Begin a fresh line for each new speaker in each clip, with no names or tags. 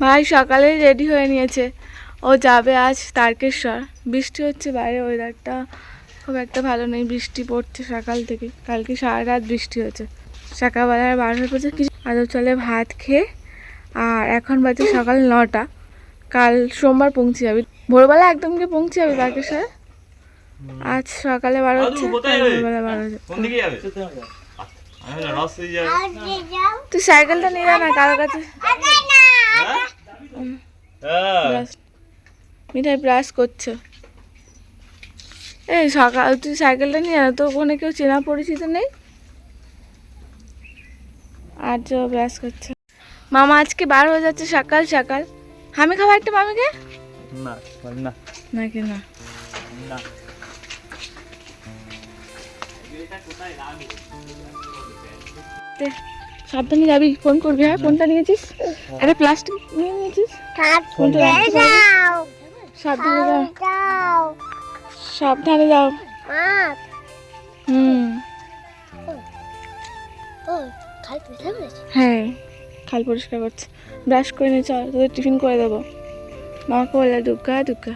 ভাই সকালে রেডি হয়ে নিয়েছে। ও যাবে আজ তারকেশ্বর। বৃষ্টি হচ্ছে বাইরে ওয়েদারটা খুব একটা ভালো নেই। বৃষ্টি পড়ছে সকাল থেকে। কালকে সারা রাত বৃষ্টি হয়েছে। সকালবেলায় বার হয়ে পড়ছে। কিছু আদর চলে ভাত খেয়ে। আর এখন বাজে সকাল নটা। কাল সোমবার পৌঁছে যাবি। ভোরবেলা একদম গিয়ে পৌঁছে যাবি তারকেশ্বর? আজ সকালে বার হচ্ছে? ভোরবেলা বার হচ্ছে তুই সাইকেলটা নিয়ে না কারোর কাছে মিঠাই ব্রাশ করছ। এই সকাল তুই সাইকেলটা নিয়ে তো ওখানে কেউ চেনা পরিচিত নেই? আর যে ব্রাশ করছে। মামা আজকে বার হয়ে যাচ্ছে সকাল সকাল। আমি খাব একটা মামিকে?
না না।
নাকি না?
না।
সাবধানে যাবি ফোন করবি হ্যাঁ? ফোনটা নিয়েছিস? একটা প্লাস্টিক নিয়ে নিয়েছিস? রাখতে সাবধানে যাও। সাবধানে যাও। হুম। হ্যাঁ খাল পরিষ্কার করছে। ব্রাশ করে নিয়ে চল তোদের টিফিন করে দেবো। মাকে বলে Dugga Dugga.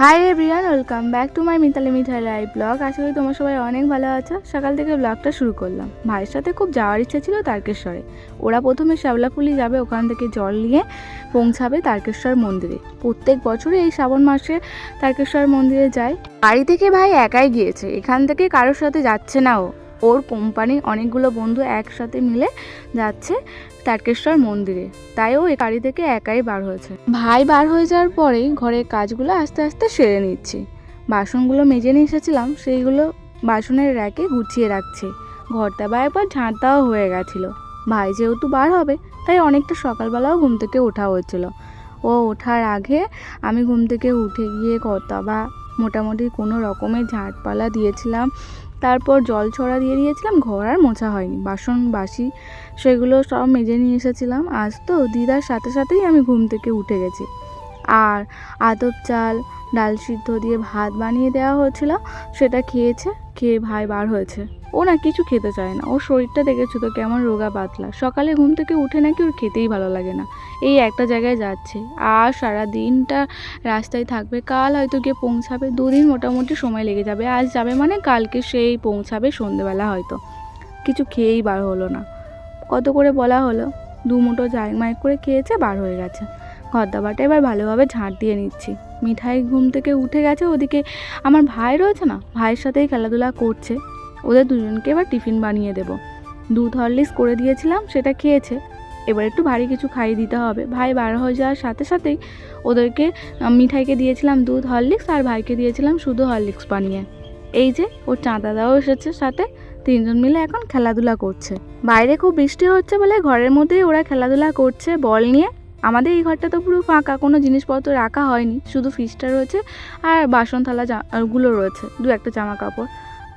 Hi everyone welcome back to my Mitali Mithai live blog আশা করি তোমার সবাই অনেক ভালো আছো। সকাল থেকে ব্লগটা শুরু করলাম। ভাইয়ের সাথে খুব যাওয়ার ইচ্ছা ছিল তারকেশ্বরে। ওরা প্রথমে শ্যাওলাফুলি যাবে, ওখান থেকে জল নিয়ে পৌঁছাবে তারকেশ্বর মন্দিরে। প্রত্যেক বছরই এই শ্রাবণ মাসে তারকেশ্বর মন্দিরে যায়। বাড়ি থেকে ভাই একাই গিয়েছে, এখান থেকে কারোর সাথে যাচ্ছে না ও। ওর কোম্পানি অনেকগুলো বন্ধু একসাথে মিলে যাচ্ছে। তারকেশ্বর মন্দিরে। তাই ও এই গাড়ি থেকে একাই বার হয়েছে। ভাই বার হয়ে যাওয়ার পরেই ঘরের কাজগুলো আস্তে আস্তে সেরে নিচ্ছি। বাসনগুলো মেজে নিয়ে এসেছিলাম, সেইগুলো বাসনের র্যাকে গুছিয়ে রাখছি। ঘরটা বা একবার ঝাঁটাও হয়ে গেছিল। ভাই যেহেতু বার হবে, তাই অনেকটা সকালবেলাও ঘুম থেকে ওঠা হয়েছিল। ও ওঠার আগে আমি ঘুম থেকে উঠে গিয়ে কর্তা বা মোটামুটি কোনো রকমের ঝাঁটপালা দিয়েছিলাম। তারপর জল ছড়া দিয়ে দিয়েছিলাম, ঘর আর মোছা হয়নি। বাসন, বাসি সেগুলো সব মেজে নিয়ে এসেছিলাম। আজ তো দিদার সাথে সাথেই আমি ঘুম থেকে উঠে গেছি। আর আতপ চাল, ডাল সিদ্ধ দিয়ে ভাত বানিয়ে দেওয়া হয়েছিল, সেটা খেয়েছে, খেয়ে ভাই বার হয়েছে। ও না কিছু খেতে চায় না। ওর শরীরটা দেখেছ তো কেমন রোগা পাতলা। সকালে ঘুম থেকে উঠে নাকি ওর খেতেই ভালো লাগে না। এই একটা জায়গায় যাচ্ছে। আর সারা দিনটা রাস্তায় থাকবে। কাল হয়তো গিয়ে পৌঁছাবে। দুদিন মোটামুটি সময় লেগে যাবে। আজ যাবে মানে কালকে সেই পৌঁছাবে সন্ধেবেলা হয়তো। কিছু খেয়েই বার হলো না। কত করে বলা হলো? দু মুঠো মাইক করে খেয়েছে, বার হয়ে গেছে। ঘর দাবারটা এবার ভালোভাবে ঝাঁট দিয়ে নিচ্ছি। মিঠাই ঘুম থেকে উঠে গেছে, ওদিকে আমার ভাই রয়েছে না, ভাইয়ের সাথেই খেলাধুলা করছে। ওদের দুজনকে এবার টিফিন বানিয়ে দেবো। দুধ হরলিক্স করে দিয়েছিলাম, সেটা খেয়েছে। এবার একটু ভারী কিছু খাইয়ে দিতে হবে। ভাই বার হয়ে যাওয়ার সাথে সাথেই ওদেরকে মিঠাইকে দিয়েছিলাম দুধ হরলিক্স আর ভাইকে দিয়েছিলাম শুধু হরলিক্স বানিয়ে। এই যে, ওর চাঁদা চাঁদাদাও এসেছে সাথে। তিনজন মিলে এখন খেলাধুলা করছে। বাইরে খুব বৃষ্টি হচ্ছে বলে ঘরের মধ্যেই ওরা খেলাধুলা করছে বল নিয়ে। আমাদের এই ঘরটা তো পুরো ফাঁকা কোনো জিনিসপত্র রাখা হয়নি। শুধু ফ্রিজটা রয়েছে আর বাসন থালা গুলো রয়েছে দু একটা জামা কাপড়।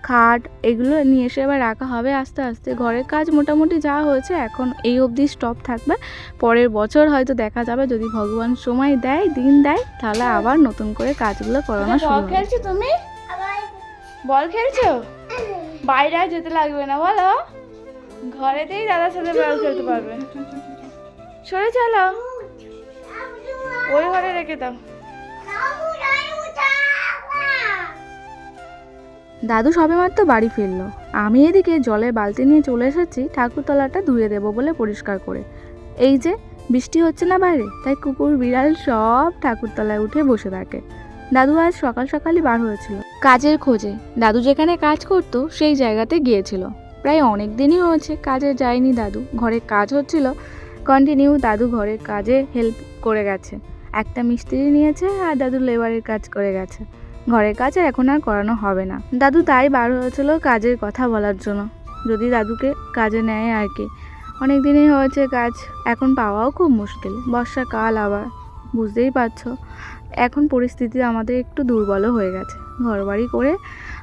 খাট এগুলো নিয়ে এসে এবার রাখা হবে আস্তে আস্তে। ঘরের কাজ মোটামুটি যা হয়েছে এখন এই অবধি স্টপ থাকবে। পরের বছর হয়তো দেখা যাবে যদি ভগবান সময় দেয় দিন দেয় তাহলে আবার নতুন করে কাজগুলো করানো শুরু তুমি? বল খেলছো? বাইরে যেতে লাগবে না, বলো। ঘরেতেই দাদার সাথে বল খেলতে পারবে। সরে চলো। ওই ঘরে রেখে দাও। দাদু সবেমাত্র বাড়ি ফিরলো। আমি এদিকে জলের বালতি নিয়ে চলে এসেছি, ঠাকুরতলাটা ধুয়ে দেবো বলে পরিষ্কার করে। এই যে, বৃষ্টি হচ্ছে না বাইরে, তাই কুকুর বিড়াল সব ঠাকুরতলায় উঠে বসে থাকে। দাদু আজ সকাল সকালই বার হয়েছিল। কাজের খোঁজে। দাদু যেখানে কাজ করতো, সেই জায়গাতে গিয়েছিল। প্রায় অনেক দিনই হয়েছে কাজে যায়নি দাদু। ঘরে কাজ হচ্ছিল কন্টিনিউ দাদু ঘরের কাজে হেল্প করে গেছে। একটা মিস্ত্রি নিয়েছে আর দাদু লেবারের কাজ করে গেছে। ঘরের কাজ এখন আর করানো হবে না। দাদু তাই বার হয়েছিল কাজের কথা বলার জন্য। যদি দাদুকে কাজে নেয় আর কি। অনেক দিনই হয়েছে কাজ। এখন পাওয়াও খুব মুশকিল। বর্ষাকাল আবার। বুঝতেই পারছ। এখন পরিস্থিতি আমাদের একটু দুর্বলও হয়ে গেছে। ঘরবাড়ি করে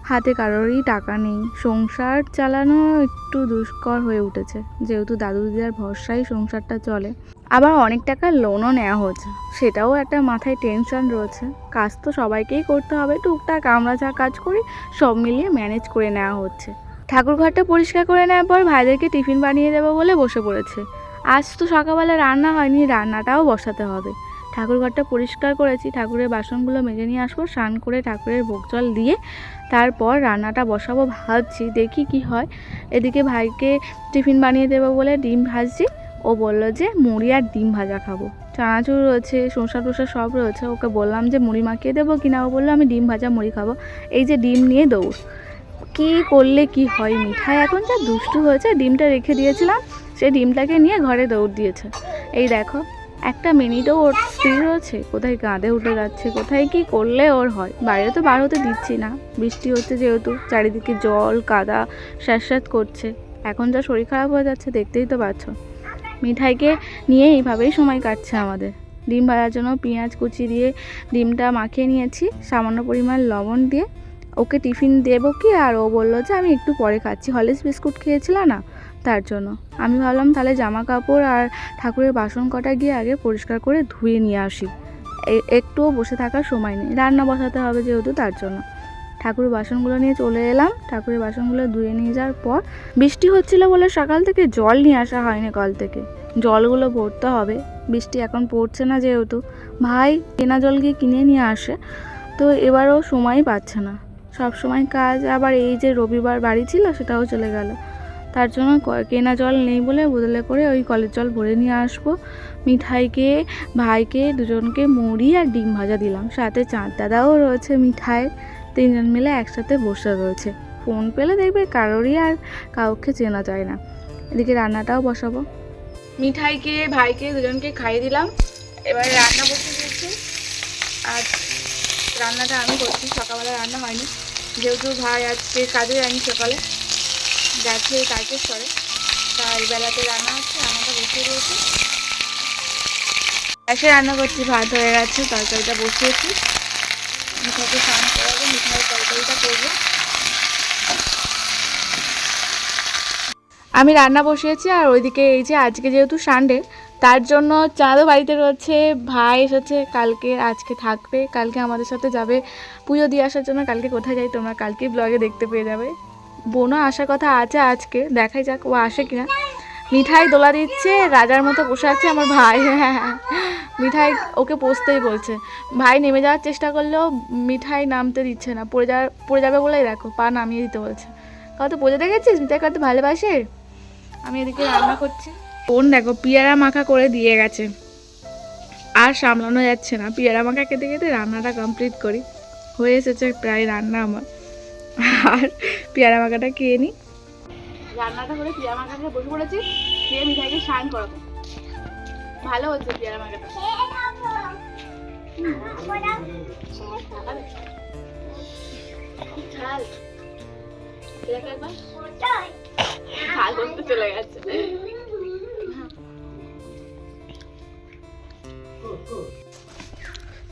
হাতে কারোরই টাকা নেই। সংসার চালানো একটু দুষ্কর হয়ে উঠেছে। যেহেতু দাদু দিদার ভরসায় সংসারটা চলে। আবার অনেক টাকা লোনও নেওয়া হচ্ছে সেটাও একটা মাথায় টেনশন রয়েছে। কাজ তো সবাইকেই করতে হবে। টুকটাক আমরা যা কাজ করি, সব মিলিয়ে ম্যানেজ করে নেওয়া হচ্ছে। ঠাকুর ঘরটা পরিষ্কার করে নেওয়ার পর ভাইদেরকে টিফিন বানিয়ে দেবো বলে বসে পড়েছে। আজ তো সকালবেলা রান্না হয়নি, রান্নাটাও বসাতে হবে। ঠাকুর ঘরটা পরিষ্কার করেছি, ঠাকুরের বাসনগুলো মেজে নিয়ে আসব, স্নান করে ঠাকুরের ভোগ জল দিয়ে তারপর রান্নাটা বসাবো ভাবছি, দেখি কি হয়। এদিকে ভাইকে টিফিন বানিয়ে দেবো বলে ডিম ভাজছি, ও বলল যে মুড়ি আর ডিম ভাজা খাব। চানাচুর রয়েছে, শসা টসা সব রয়েছে, ওকে বললাম যে মুড়ি মাখিয়ে দেবো কিনা, ও বলল আমি ডিম ভাজা মুড়ি খাব, এই যে ডিম নিয়ে দৌড়। কি করলে কি হয়, মিঠাই এখন যা দুষ্টু হয়েছে, ডিমটা রেখে দিয়েছিলাম, সে ডিমটাকে নিয়ে ঘরে দৌড় দিয়েছে। এই দেখো একটা মিনিটও ওর স্থির হচ্ছে কোথায় কাঁধে উঠে যাচ্ছে, কোথায় কি করলে ওর হয়? বাইরে তো বার হতে দিচ্ছি না। বৃষ্টি হচ্ছে যেহেতু, চারিদিকে জল, কাদা স্যাঁত করছে। এখন যা শরীর খারাপ হয়ে যাচ্ছে, দেখতেই তো পাচ্ছ। মিঠাইকে নিয়ে এইভাবেই সময় কাটছে আমাদের। ডিম ভাজার জন্য পেঁয়াজ কুচি দিয়ে ডিমটা মাখিয়ে নিয়েছি, সামান্য পরিমাণ লবণ দিয়ে। ওকে টিফিন দেবো কি? আর ও বলল যে, আমি একটু পরে খাচ্ছি। হলিস বিস্কুট খেয়েছিল না? তার জন্য। আমি ভাবলাম তাহলে জামা কাপড় আর ঠাকুরের বাসন কটা গিয়ে আগে পরিষ্কার করে ধুয়ে নিয়ে আসি। একটুও বসে থাকার সময় নেই। রান্না বসাতে হবে যেহেতু তার জন্য। ঠাকুরের বাসনগুলো নিয়ে চলে এলাম। ঠাকুরের বাসনগুলো ধুয়ে নিয়ে যাওয়ার পর বৃষ্টি হচ্ছিল বলে সকাল থেকে জল নিয়ে আসা হয়নি কল থেকে। জলগুলো ভরতে হবে। বৃষ্টি এখন পড়ছে না যেহেতু। ভাই কেনা জল গিয়ে কিনে নিয়ে আসে। তো এবারও সময় পাচ্ছে না। সব সময় কাজ আবার এই যে রবিবার বাড়ি ছিল সেটাও চলে গেল। তার জন্য কেনা জল নেই বলে বদলে করে ওই কলের জল ভরে নিয়ে আসব। মিঠাইকে, ভাইকে, দুজনকে মুড়ি আর ডিম ভাজা দিলাম। সাথে চাঁদ দাদাও রয়েছে মিঠাই। তিনজন মিলে একসাথে বসে রয়েছে। ফোন পেলে দেখবে কারোরই আর কাউকে চেনা যায় না। এদিকে রান্নাটাও বসাবো। মিঠাইকে, ভাইকে দুজনকে খাইয়ে দিলাম। এবার রান্না বসে দিয়েছি। আর রান্নাটা আমি করছি। সকালবেলা রান্না হয়নি। যেহেতু ভাই আজকে কাজে যায়নি সকালে। গেছে তারকেশ্বরে তাই বেলাতে রান্না হচ্ছে, রান্নাটা বসিয়ে দিয়েছি। গ্যাসে রান্না করছি, ভাত হয়ে গেছে, তরকারিটা বসিয়েছি। মিঠাইকে স্নান করাবো মিঠাই তরকারিটা করব। আমি রান্না বসিয়েছি, আর ওইদিকে এই যে আজকে যেহেতু সানডে তার জন্য চাঁদও বাড়িতে রয়েছে। ভাই এসেছে, কালকে, আজকে থাকবে। কালকে আমাদের সাথে যাবে। পুজো দিয়ে আসার জন্য কালকে কোথায় যাই, তোমরা কালকে ব্লগে দেখতে পেয়ে যাবে। বোনও আসার কথা আছে আজকে, দেখাই যাক ও আসে কিনা। মিঠাই দোলা দিচ্ছে, রাজার মতো বসে আছে আমার ভাই। মিঠাই ওকে পোষতেই বলছে। ভাই নেমে যাওয়ার চেষ্টা করলেও মিঠাই নামতে দিচ্ছে না। পড়ে যাওয়ার, পড়ে যাবে বলেই দেখো, পা নামিয়ে দিতে বলছে। কত বোঝা দেখেছিস? মিঠাই কত ভালোবাসে? আমি এদিকে রান্না করছি। বোন দেখো, পিয়ারা মাখা করে দিয়ে গেছে। আর সামলানো যাচ্ছে না। পিয়ারা মাখা খেতে খেতে রান্নাটা কমপ্লিট করি। হয়ে এসেছে প্রায় রান্না আমার। আর পেয়ারা মাখাটা খেয়ে নিই রান্নাটা করে পেয়ারা মাখা খেয়ে বসে পড়েছি খেয়ে মিঠাইকে স্নান করাবো। ভালো হচ্ছে পেয়ারা মাখাটা। চলে গেছে।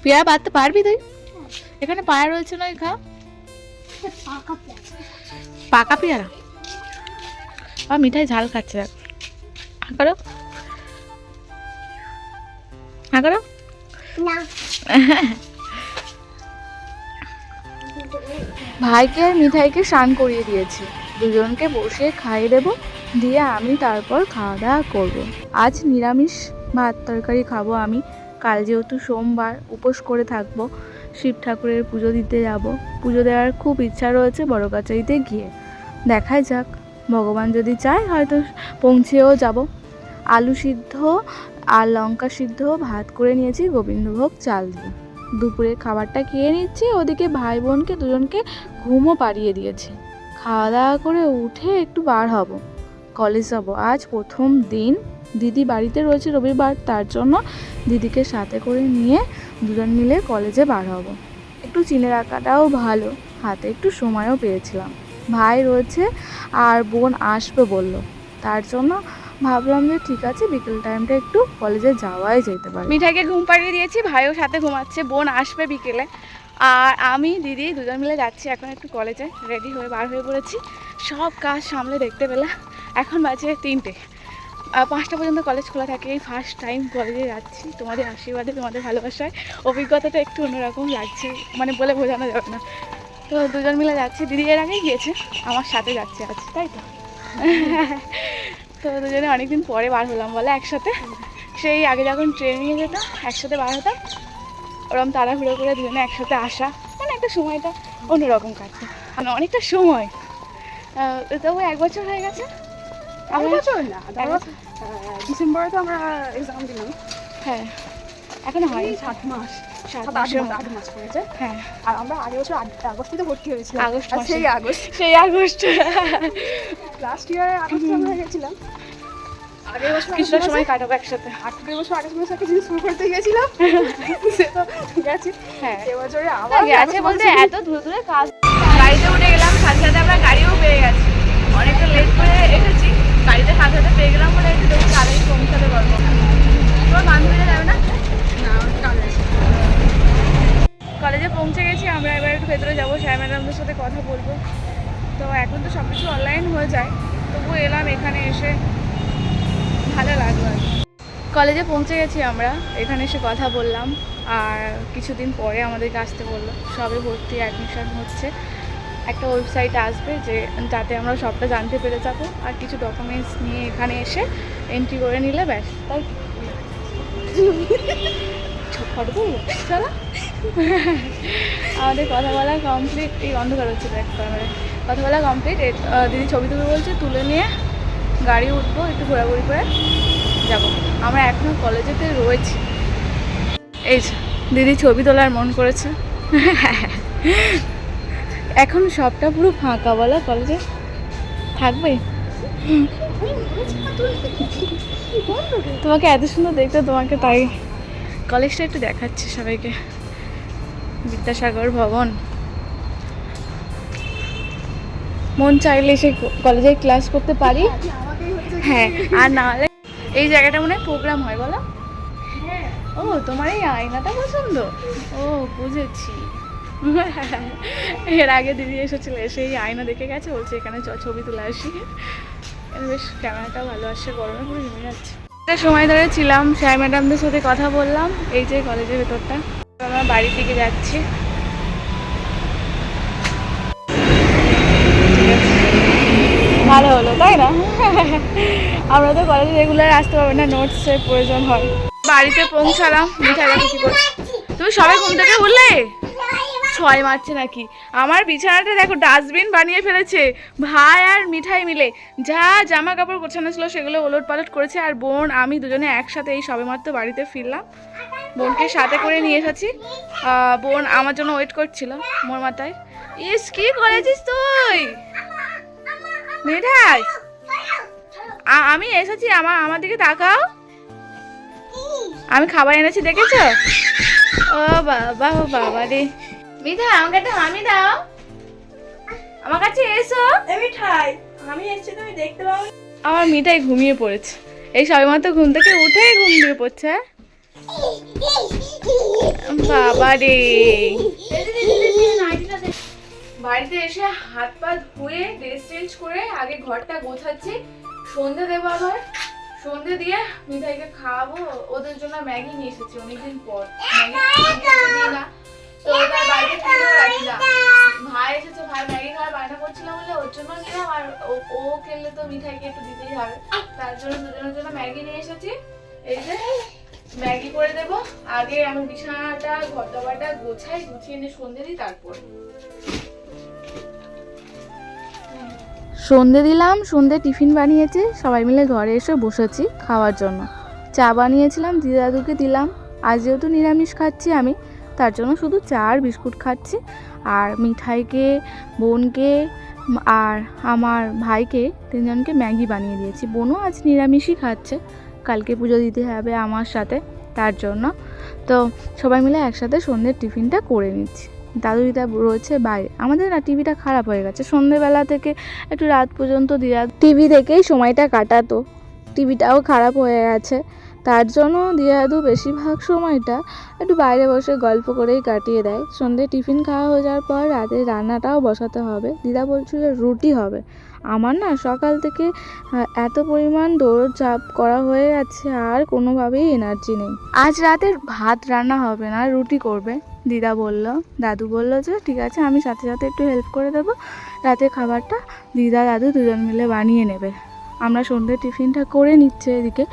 পেয়ারা পাততে পারবি তুই? এখানে পায়া রয়েছে না খা। পাকা পেয়ারা? আর মিঠাই ঝাল খাচ্ছে, দেখ। হা করো। হা করো। ভাইকে আর মিঠাইকে স্নান করিয়ে দিয়েছি। দুজনকে বসে খাইয়ে দেবো, দিয়ে আমি তারপর খাওয়া দাওয়া করব। আজ নিরামিষ ভাত তরকারি খাব আমি। কাল যেহেতু সোমবার, উপোস করে থাকব। শিব ঠাকুরের পুজো দিতে যাব। পুজো দেওয়ার খুব ইচ্ছা রয়েছে বড় কাচারিতে গিয়ে। দেখাই যাক, ভগবান যদি চায় হয়তো পৌঁছেও যাব। আলু সিদ্ধ আর লঙ্কা সিদ্ধ ভাত করে নিয়েছি, গোবিন্দভোগ চাল দিয়ে। দুপুরে খাবারটা খেয়ে নিচ্ছি, ওদিকে ভাই বোনকে দুজনকে ঘুমও পাড়িয়ে দিয়েছে। খাওয়া দাওয়া করে উঠে একটু বার হব। কলেজ যাব, আজ প্রথম দিন। দিদি বাড়িতে রয়েছে রবিবার, তার জন্য দিদিকে সাথে করে নিয়ে দুজন মিলে কলেজে বার হব। একটু চিনে রাখাটাও ভালো, হাতে একটু সময়ও পেয়েছিলাম। ভাই রয়েছে আর বোন আসবে বলল। তার জন্য ভাবলাম যে ঠিক আছে, বিকেল টাইমটা একটু কলেজে যাওয়াই যেতে পারে। মিঠাইকে ঘুম পাড়িয়ে দিয়েছি, ভাইও সাথে ঘুমাচ্ছে, বোন আসবে বিকেলে। আর আমি, দিদি দুজন মিলে যাচ্ছি এখন একটু কলেজে রেডি হয়ে বার হয়ে পড়েছি। সব কাজ সামলে দেখতে পেলে এখন বাজে তিনটে। পাঁচটা পর্যন্ত কলেজ খোলা থাকে, এই ফার্স্ট টাইম কলেজে যাচ্ছি। তোমাদের আশীর্বাদে, তোমাদের ভালোবাসায়। অভিজ্ঞতাটা একটু অন্যরকম লাগছে মানে বলে বোঝানো যাবে না। তো দুজন মিলে যাচ্ছি। দিদি এর আগেই গিয়েছে, আমার সাথে যাচ্ছে আজ, তাই তো? তো দুজনে অনেকদিন পরে বার হলাম বলে একসাথে। সেই আগে যখন ট্রেনিংয়ে যেতাম, একসাথে বার হতাম, ওরম তাড়াহুড়ো করে দুজনে একসাথে আসা মানে একটা সময়টা অন্যরকম কাটছে। মানে অনেকটা সময়। তবু এক বছর হয়ে গেছে।
এক বছর না। ধরো ডিসেম্বরে তো আমরা এক্সাম দিলাম।
হ্যাঁ। এখনও হয়
সাত মাস।
সাত
আট মাস। আট মাস পড়েছে
হ্যাঁ।
আর আমরা আগের বছর আগ- আগস্টে ভর্তি হয়েছিলাম।
আগস্ট
সেই আগস্ট।
সেই আগস্ট।
লাস্ট ইয়ারে আগস্টে আমরা গেছিলাম। আগের বছর
কিছুটা
আগস্ট
সময় কাটাবো একসাথে।
আগের বছর আগস্ট মাসে একটা জিনিস শুরু করতে গেছিলাম। সে তো গেছে।
হ্যাঁ।
এবছরে আবার
গেছে বলতে এত দূরে দূরে কাজ। গাড়িতে উঠে গেলাম সাথে সাথে আমরা গাড়িও পেয়ে গেছি অনেকটা লেট করে এসেছি গাড়িতে সাথে সাথে পেয়ে গেলাম বলে একটু তবু তাড়াতাড়ি পৌঁছাতে পারব তোমার বান্ধবীরা যাবে না?
না কাজ
কলেজে পৌঁছে গেছি আমরা এবার একটু ভেতরে যাব স্যার ম্যাডামদের সাথে কথা বলব। তো এখন তো সব কিছু অনলাইন হয়ে যায় তবুও এলাম এখানে এসে ভালো লাগল আর কলেজে পৌঁছে গেছি আমরা এখানে এসে কথা বললাম আর কিছুদিন পরে আমাদেরকে আসতে বলল সবে ভর্তি অ্যাডমিশন হচ্ছে। একটা ওয়েবসাইট আসবে যে যাতে আমরা সবটা জানতে পেরে যাব। আর কিছু ডকুমেন্টস নিয়ে এখানে এসে এন্ট্রি করে নিলে ব্যাস, তাই ফটো? চলো। আমাদের কথা বলা কমপ্লিট এই অন্ধকার হচ্ছে দেখ ক্যামেরায়। কথা বলা কমপ্লিট দিদি ছবি তুলে বলছে, তুলে নিয়ে গাড়ি উঠবো, একটু ঘোরাঘুরি করে যাব। আমরা এখনও কলেজেতে রয়েছি। এই দিদি ছবি তোলার মন করেছে। এখন সবটা পুরো ফাঁকা বলো, কলেজে থাকবে? তোমাকে এত সুন্দর দেখতে, তোমাকে তাই কলেজটা একটু দেখাচ্ছি সবাইকে। বিদ্যাসাগর ভবন। মন চাইলে সে কলেজে ক্লাস করতে পারি। হ্যাঁ আর না হলে এই জায়গাটা মনে হয় প্রোগ্রাম হয়, বলো? ও, তোমার এই আয়নাটা পছন্দ? ও, বুঝেছি। এর আগে দিদি এসেছিল এসে এই আয়না দেখে গেছে, বলছে এখানে চ, ছবি তুলে আসি। বেশ ক্যামেরাটা ভালো আসছে, গরমে পুরো জমে যাচ্ছে। একটা সময় ধরে ছিলাম স্যার ম্যাডামদের সাথে কথা বললাম, এই যে কলেজের ভেতরটা। আমরা বাড়ির দিকে যাচ্ছি। ভালো হলো, তাই না? আমরা তো কলেজে রেগুলার আসতে পারব না নোটসের প্রয়োজন হয়। বাড়িতে পৌঁছালাম মিঠাই দেখো কি তুমি সবাই ঘুম থেকে উঠলে? ছয় মারছে নাকি? আমার বিছানাটা দেখো ডাস্টবিন বানিয়ে ফেলেছে। ভাই আর মিঠাই মিলে। যা জামা কাপড় গোছানো ছিল সেগুলো ওলট পালট করেছে আর বোন, আমি দুজনে একসাথে এই সবেমাত্র বাড়িতে ফিরলাম। বোনকে সাথে করে নিয়ে এসেছি। বোন আমার জন্য ওয়েট করছিল মোর মাথায়। ইস, কি করেছিস তুই? মিঠাই আমি এসেছি আমার আমার দিকে তাকাও। আমি খাবার এনেছি, দেখেছ? ও বাবা বাবা রে মিঠাই আমাকে একটা হামি দাও। আমার কাছে এসো।
মিঠাই আমি এসেছি তুমি দেখতে পাও
আমার মিঠাই ঘুমিয়ে পড়েছে। এই সবেমাত্র ঘুম থেকে উঠেই ঘুম দিয়ে পড়ছে হ্যাঁ? বাবা রে। বাড়িতে এসে হাত পা ধুয়ে ড্রেস চেঞ্জ করে আগে ঘরটা গোছাচ্ছি। সন্ধে দেবো আবার। সন্ধে দিয়ে মিঠাইকে খাওয়াবো। ওদের জন্য ম্যাগি নিয়ে এসেছি অনেকদিন পর। ম্যাগি না। ম্যাগি করে দেব। আগে আমি বিছানাটা ঘর দাবাটা গোছাই, গুছিয়ে সন্ধে দিই, তারপর। সন্ধে দিলাম, সন্ধে টিফিন বানিয়েছে। সবাই মিলে ঘরে এসে বসেছি খাওয়ার জন্য। চা বানিয়েছিলাম দিদা দাদুকে দিলাম। আজ যেহেতু নিরামিষ খাচ্ছি আমি তার জন্য শুধু চা আর বিস্কুট খাচ্ছি। আর মিঠাইকে, বোনকে আর আমার ভাইকে তিনজনকে ম্যাগি বানিয়ে দিয়েছি। বোনও আজ নিরামিষই খাচ্ছে। কালকে পুজো দিতে হবে আমার সাথে, তার জন্য। তো সবাই মিলে একসাথে সন্ধ্যের টিফিনটা করে নিচ্ছি। দাদু দিদা রয়েছে বাইরে। আমাদের না টিভিটা খারাপ হয়ে গেছে। সন্ধ্যেবেলা থেকে একটু রাত পর্যন্ত দিদা টিভি দেখেই সময়টা কাটাতো। টিভিটাও খারাপ হয়ে গেছে। তার জন্য দিয়াদু বেশিরভাগ সময়টা একটু বাইরে বসে গল্প করেই কাটিয়ে দেয়। সন্ধ্যে টিফিন খাওয়া হয়ে যাওয়ার পর রাতে রান্নাটাও বসাতে হবে। দিদা বলছিল, রুটি হবে। আমার না সকাল থেকে এত পরিমাণ দৌড় চাপ করা হয়ে গেছে আর কোনোভাবেই এনার্জি নেই। আজ রাতের ভাত রান্না হবে না, রুটি করবে। দিদা বলল। দাদু বলল যে, ঠিক আছে, আমি সাথে সাথে একটু হেল্প করে দেবো। রাতে খাবারটা দিদা, দাদু দুজন মিলে বানিয়ে নেবে। আমরা সন্ধ্যে টিফিনটা করে নিচ্ছে এদিকে।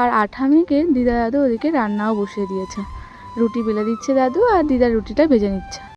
আর আঠামিকে দিদা দাদু ওদিকে রান্নাও বসিয়ে দিয়েছে। রুটি বেলে দিচ্ছে দাদু আর দিদা রুটিটা ভেজে নিচ্ছে।